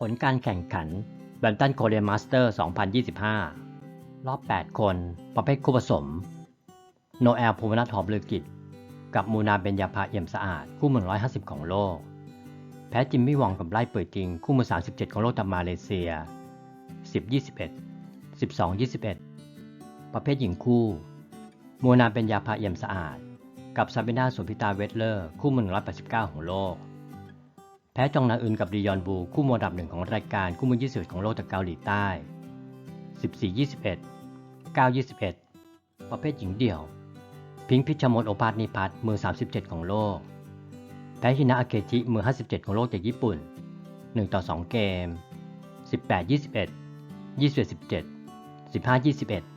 ผลการแข่งขันแบมตันโคเรียนมาสเตอร์ 2025 รอบ 8 คน ประเภทคู่ผสม โนแอลภูมินัทหอมลือกิจ กับมูนาเบญญาภาเอี่ยมสะอาด คู่มือ150 ของโลก แพ้จิมมี่วองกับไล่เปิดจริง คู่มือ 37 ของโลกจากมาเลเซีย 10-21 12-21 ประเภทหญิงคู่ มูนาเบญญาภาเอี่ยมสะอาด กับซาบิน่าสุพิตาเวทเลอร์ คู่มือ189 ของโลก แพ้จองนาอึนกับดียอนบู คู่มอดับหนึ่งของรายการคู่มือ21ของโลกจากเกาหลีใต้ 14-21 9-21 ประเภทหญิงเดี่ยว พิงค์พิชมดโอภาสนิพัฒน์มือ 37 ของโลก แพ้ฮินะอาเกจิมือ 57 ของโลกจากญี่ปุ่น 1 ต่อ 2 เกม 18-21 21-17 15-21